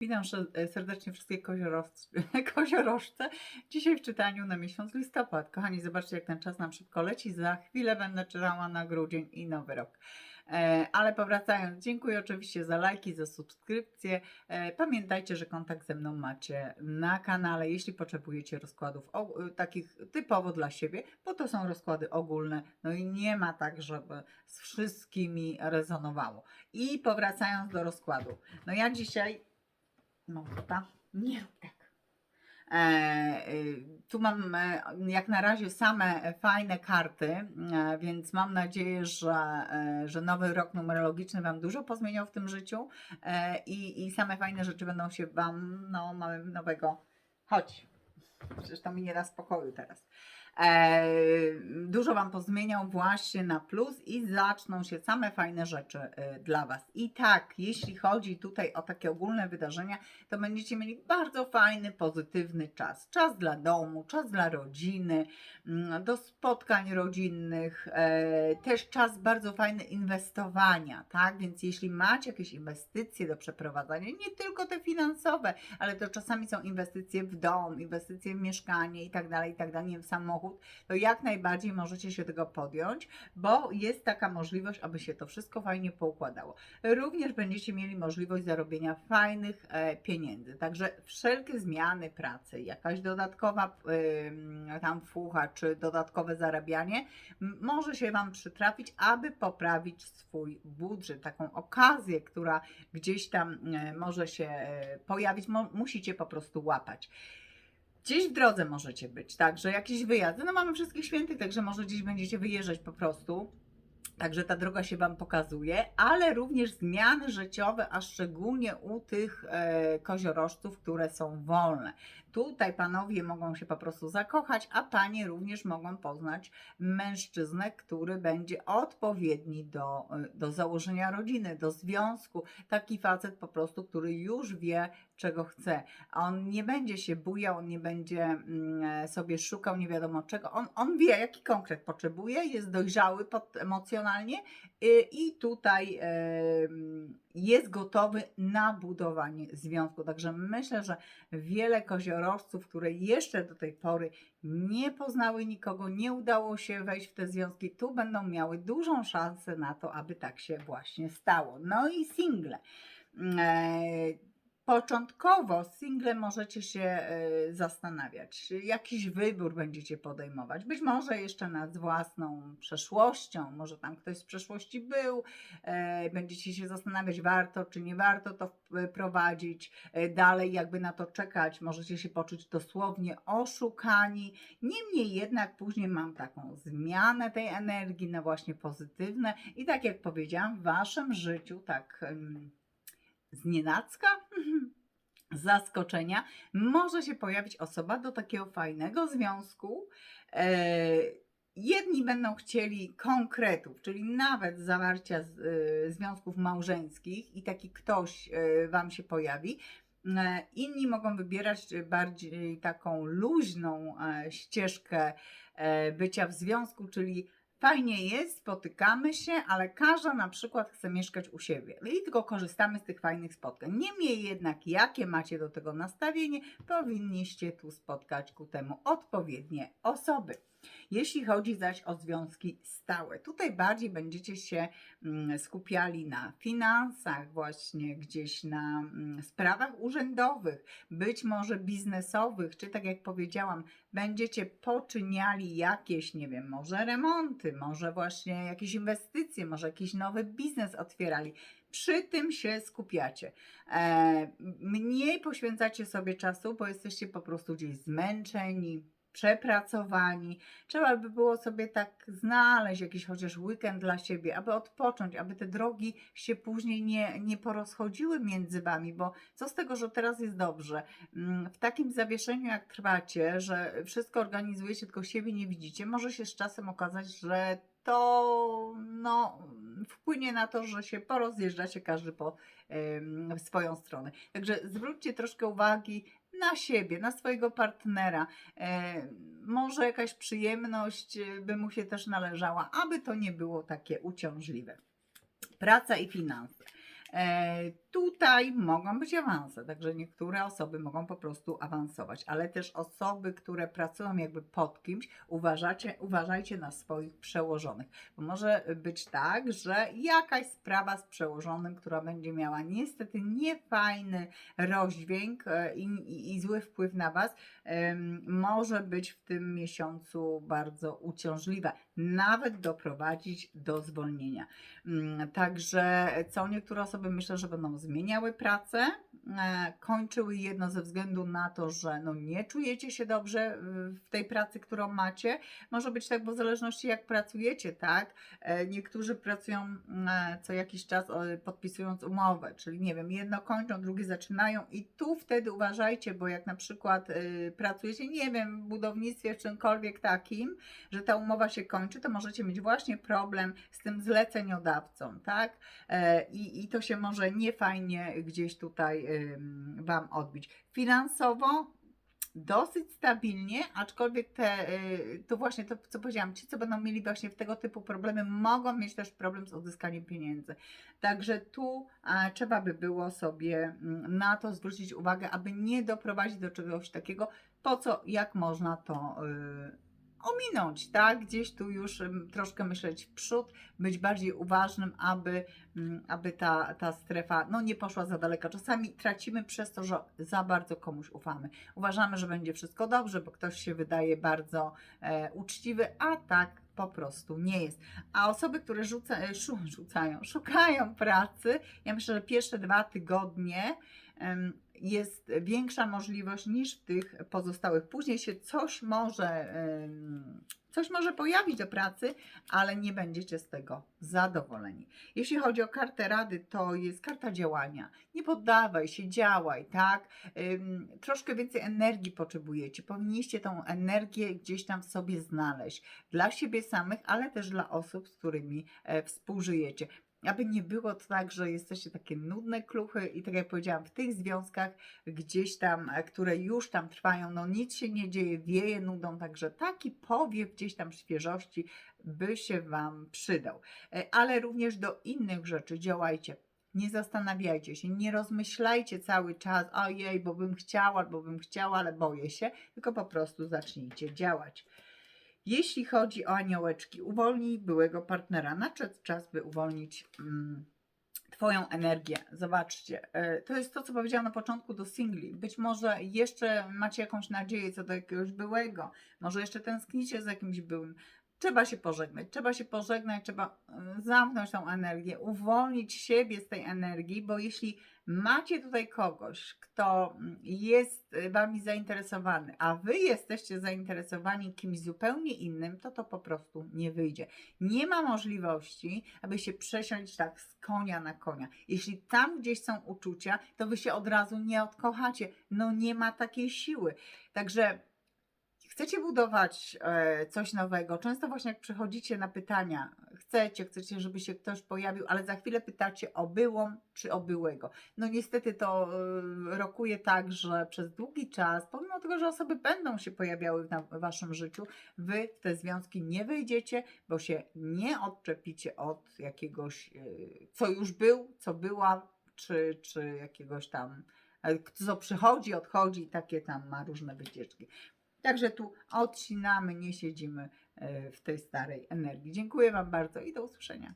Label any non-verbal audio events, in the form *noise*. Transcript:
Witam e, serdecznie wszystkie *laughs* koziorożce. Dzisiaj w czytaniu na miesiąc listopad. Kochani, zobaczcie jak ten czas nam szybko leci. Za chwilę będę czytała na grudzień i nowy rok. E, ale powracając, dziękuję oczywiście za lajki, za subskrypcje. E, pamiętajcie, że kontakt ze mną macie na kanale, jeśli potrzebujecie rozkładów takich typowo dla siebie, bo to są rozkłady ogólne. No i nie ma tak, żeby z wszystkimi rezonowało. I powracając do rozkładu. No ja dzisiaj Mam kota? Nie tak. E, y, tu mam e, jak na razie same e, fajne karty, e, więc mam nadzieję, że, e, że nowy rok numerologiczny Wam dużo pozmieniał w tym życiu e, i, i same fajne rzeczy będą się Wam, no nowego, chodź, przecież to mi nie da spokoju teraz. E, dużo Wam pozmieniał właśnie na plus i zaczną się same fajne rzeczy e, dla Was. I tak, jeśli chodzi tutaj o takie ogólne wydarzenia, to będziecie mieli bardzo fajny, pozytywny czas. Czas dla domu, czas dla rodziny, mm, do spotkań rodzinnych, e, też czas bardzo fajny inwestowania, tak? Więc jeśli macie jakieś inwestycje do przeprowadzania, nie tylko te finansowe, ale to czasami są inwestycje w dom, inwestycje w mieszkanie i tak dalej, i tak dalej, w samochód, to jak najbardziej możecie się tego podjąć, bo jest taka możliwość, aby się to wszystko fajnie poukładało. Również będziecie mieli możliwość zarobienia fajnych e, pieniędzy. Także wszelkie zmiany pracy, jakaś dodatkowa tam fucha, czy dodatkowe zarabianie, może się Wam przytrafić, aby poprawić swój budżet. Taką okazję, która gdzieś tam e, może się e, pojawić, musicie po prostu łapać. Gdzieś w drodze możecie być, także jakiś wyjazd. No mamy wszystkich świętych, także może gdzieś będziecie wyjeżdżać po prostu. Także ta droga się Wam pokazuje, ale również zmiany życiowe, a szczególnie u tych e, koziorożców, które są wolne. Tutaj panowie mogą się po prostu zakochać, a panie również mogą poznać mężczyznę, który będzie odpowiedni do, e, do założenia rodziny, do związku. Taki facet po prostu, który już wie, czego chce. On nie będzie się bujał, on nie będzie mm, e, sobie szukał nie wiadomo czego. On, on wie, jaki konkret potrzebuje, jest dojrzały pod, emocjonalnie y, i tutaj jest gotowy na budowanie związku. Także myślę, że wiele koziorożców, które jeszcze do tej pory nie poznały nikogo, nie udało się wejść w te związki, tu będą miały dużą szansę na to, aby tak się właśnie stało. No i single. E, Początkowo single możecie się e, zastanawiać, jakiś wybór będziecie podejmować. Być może jeszcze nad własną przeszłością, może tam ktoś z przeszłości był, e, będziecie się zastanawiać, warto czy nie warto to w- prowadzić e, dalej, jakby na to czekać. Możecie się poczuć dosłownie oszukani. Niemniej jednak później mam taką zmianę tej energii na właśnie pozytywne i tak jak powiedziałam, w waszym życiu tak. Znienacka, z *laughs* zaskoczenia, może się pojawić osoba do takiego fajnego związku. E, jedni będą chcieli konkretów, czyli nawet zawarcia e, związków małżeńskich i taki ktoś e, Wam się pojawi. Inni mogą wybierać bardziej taką luźną ścieżkę bycia w związku, czyli Fajnie jest, spotykamy się, ale każda na przykład chce mieszkać u siebie i tylko korzystamy z tych fajnych spotkań. Niemniej jednak, jakie macie do tego nastawienie, powinniście tu spotkać ku temu odpowiednie osoby. Jeśli chodzi zaś o związki stałe, tutaj bardziej będziecie się mm, skupiali na finansach, właśnie gdzieś na mm, sprawach urzędowych, być może biznesowych, czy tak jak powiedziałam, będziecie poczyniali jakieś, nie wiem, może remonty, może właśnie jakieś inwestycje, może jakiś nowy biznes otwierali. Przy tym się skupiacie. E, mniej poświęcacie sobie czasu, bo jesteście po prostu gdzieś zmęczeni, przepracowani. Trzeba by było sobie tak znaleźć jakiś chociaż weekend dla siebie, aby odpocząć, aby te drogi się później nie, nie porozchodziły między wami, bo co z tego, że teraz jest dobrze? Mm, W takim zawieszeniu, jak trwacie, że wszystko organizujecie, tylko siebie nie widzicie, może się z czasem okazać, że to no, wpłynie na to, że się porozjeżdżacie każdy po swoją stronę. Także zwróćcie troszkę uwagi na siebie, na swojego partnera. E, może jakaś przyjemność e, by mu się też należała, aby to nie było takie uciążliwe. Praca i finanse. E, tutaj mogą być awanse, także niektóre osoby mogą po prostu awansować, ale też osoby, które pracują jakby pod kimś, uważacie, uważajcie na swoich przełożonych, bo może być tak, że jakaś sprawa z przełożonym, która będzie miała niestety niefajny rozdźwięk e, i, i, i zły wpływ na Was, może być w tym miesiącu bardzo uciążliwa, nawet doprowadzić do zwolnienia. Mm, Także co niektóre osoby myślę, że będą zmieniały pracę, e, kończyły jedno ze względu na to, że no nie czujecie się dobrze w- w tej pracy, którą macie. Może być tak, bo w zależności jak pracujecie, tak? E, Niektórzy pracują e, co jakiś czas e, podpisując umowę, czyli nie wiem, jedno kończą, drugie zaczynają i tu wtedy uważajcie, bo jak na przykład e, pracujecie, nie wiem, w budownictwie czy czymkolwiek takim, że ta umowa się kończy, to możecie mieć właśnie problem z tym zleceniodawcą, tak? E, I, i to się może niefajnie gdzieś tutaj Wam odbić. Finansowo dosyć stabilnie, aczkolwiek te, y, to właśnie to, co powiedziałam, ci, co będą mieli właśnie w tego typu problemy, mogą mieć też problem z odyskaniem pieniędzy. Także tu a, trzeba by było sobie mm, na to zwrócić uwagę, aby nie doprowadzić do czegoś takiego, po co, jak można to y, ominąć, tak? Gdzieś tu już troszkę myśleć w przód, być bardziej uważnym, aby, mm, aby ta, ta strefa no, nie poszła za daleko. Czasami tracimy przez to, że za bardzo komuś ufamy. Uważamy, że będzie wszystko dobrze, bo ktoś się wydaje bardzo e, uczciwy, a tak po prostu nie jest. A osoby, które rzuca, e, rzucają, szukają pracy, ja myślę, że pierwsze dwa tygodnie jest większa możliwość niż w tych pozostałych. Później się coś może, coś może pojawić do pracy, ale nie będziecie z tego zadowoleni. Jeśli chodzi o kartę rady, to jest karta działania. Nie poddawaj się, działaj, tak? Troszkę więcej energii potrzebujecie. Powinniście tą energię gdzieś tam w sobie znaleźć. Dla siebie samych, ale też dla osób, z którymi e, współżyjecie. Aby nie było to tak, że jesteście takie nudne kluchy i tak jak powiedziałam, w tych związkach gdzieś tam, e, które już tam trwają, no nic się nie dzieje, wieje nudą, także taki powiew gdzieś tam świeżości by się Wam przydał. E, Ale również do innych rzeczy działajcie. Nie zastanawiajcie się, nie rozmyślajcie cały czas, ojej, bo bym chciała, albo bym chciała, ale boję się, tylko po prostu zacznijcie działać. Jeśli chodzi o aniołeczki, uwolnij byłego partnera. Nadszedł czas, by uwolnić mm, Twoją energię. Zobaczcie, e, to jest to, co powiedziałam na początku do singli. Być może jeszcze macie jakąś nadzieję co do jakiegoś byłego, może jeszcze tęsknicie za jakimś byłym. Trzeba się pożegnać, trzeba się pożegnać, trzeba e, zamknąć tą energię, uwolnić siebie z tej energii, bo jeśli macie tutaj kogoś, kto mm, jest y, Wami zainteresowany, a Wy jesteście zainteresowani kimś zupełnie innym, to to po prostu nie wyjdzie. Nie ma możliwości, aby się przesiąść tak z konia na konia. Jeśli tam gdzieś są uczucia, to Wy się od razu nie odkochacie. No nie ma takiej siły. Także chcecie budować e, coś nowego, często właśnie jak przychodzicie na pytania, chcecie, chcecie, żeby się ktoś pojawił, ale za chwilę pytacie o byłą czy o byłego. No niestety to e, rokuje tak, że przez długi czas, pomimo tego, że osoby będą się pojawiały w, waszym życiu, wy w te związki nie wejdziecie, bo się nie odczepicie od jakiegoś, e, co już był, co była, czy, czy jakiegoś tam, co przychodzi, odchodzi takie tam ma różne wycieczki. Także tu odcinamy, nie siedzimy e, w tej starej energii. Dziękuję Wam bardzo i do usłyszenia.